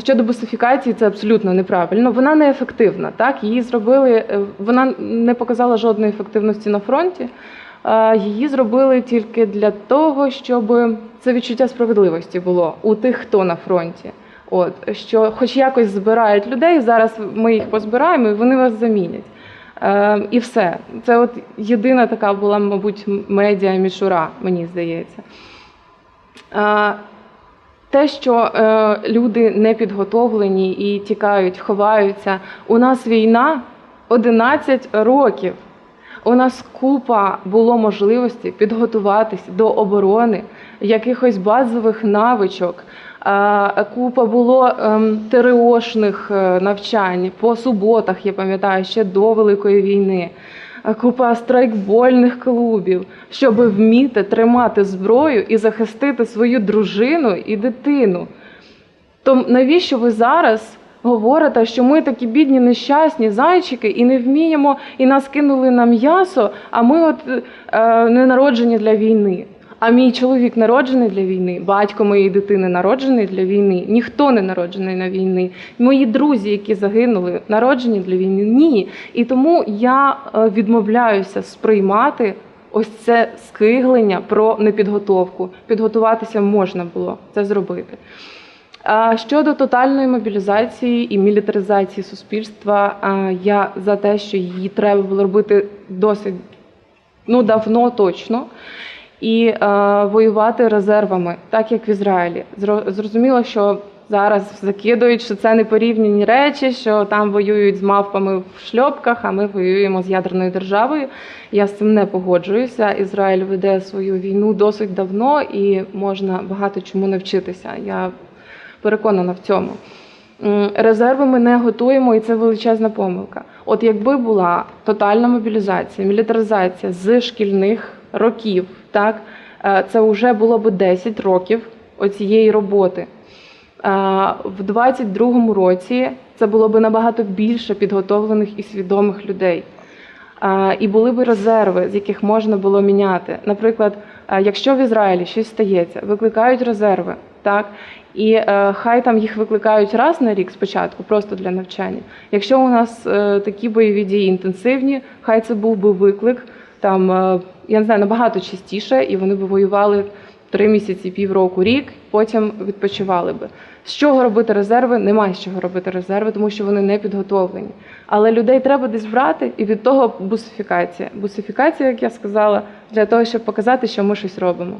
щодо бусифікації, це абсолютно неправильно. Вона неефективна. Так її зробили. е, Вона не показала жодної ефективності на фронті. Е, Її зробили тільки для того, щоб це відчуття справедливості було у тих, хто на фронті. От що, хоч якось збирають людей. Зараз ми їх позбираємо, і вони вас замінять. Е, і все. Це от єдина така була, мабуть, медіа мішура, мені здається. Е, те, що е, люди не підготовлені і тікають, ховаються. У нас війна 11 років. У нас купа було можливості підготуватись до оборони, якихось базових навичок. Е, Купа було ем, ТРОшних е, навчань по суботах, я пам'ятаю, ще до Великої війни. Е, Купа страйкбольних клубів, щоб вміти тримати зброю і захистити свою дружину і дитину. То навіщо ви зараз говорите, що ми такі бідні, нещасні зайчики і не вміємо, і нас кинули на м'ясо, а ми от е, не народжені для війни. А мій чоловік народжений для війни, батько моєї дитини народжений для війни. Ніхто не народжений на війни. Мої друзі, які загинули, народжені для війни. Ні. І тому я е, відмовляюся сприймати ось це скиглення про непідготовку. Підготуватися можна було це зробити. Щодо тотальної мобілізації і мілітаризації суспільства, я за те, що її треба було робити досить ну давно точно. І е, воювати резервами, так як в Ізраїлі. Зрозуміло, що зараз закидують, що це не порівняні речі, що там воюють з мавпами в шльопках, а ми воюємо з ядерною державою. Я з цим не погоджуюся. Ізраїль веде свою війну досить давно і можна багато чому навчитися. Я переконана в цьому. Резерви ми не готуємо, і це величезна помилка. От якби була тотальна мобілізація, мілітаризація з шкільних років, так е, це вже було б 10 років оцієї роботи. Е, В 22-му році це було б набагато більше підготовлених і свідомих людей. Е, І були б резерви, з яких можна було міняти. Наприклад, якщо в Ізраїлі щось стається, викликають резерви, так і е, хай там їх викликають раз на рік спочатку, просто для навчання. Якщо у нас е, такі бойові дії інтенсивні, хай це був би виклик там, е, я не знаю, набагато частіше, і вони б воювали три місяці, півроку, рік, потім відпочивали би. З чого робити резерви? Немає з чого робити резерви, тому що вони не підготовлені. Але людей треба десь брати, і від того бусифікація. Бусифікація, як я сказала, для того, щоб показати, що ми щось робимо.